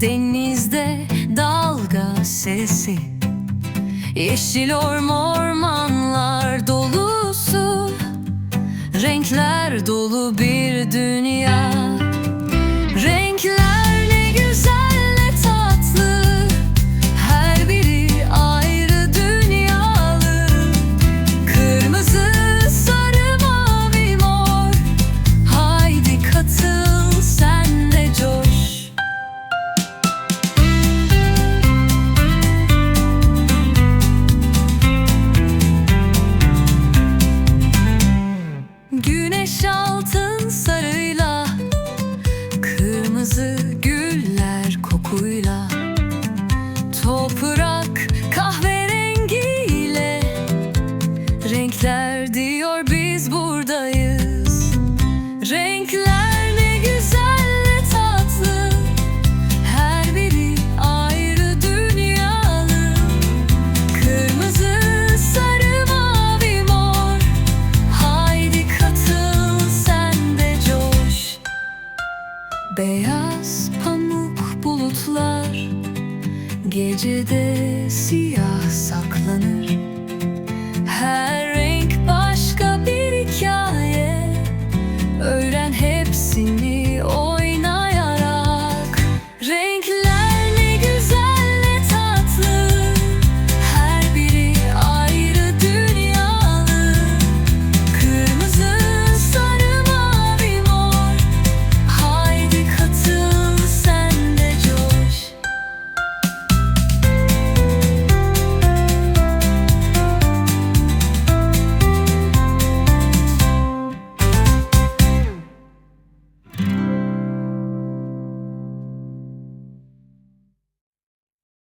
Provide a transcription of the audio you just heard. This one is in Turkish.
Denizde dalga sesi. Yeşil orm ormanlar dolusu. Renkler dolu bir dünya. güneş altı. Beyaz pamuk bulutlar. Gecede siyah saklanır.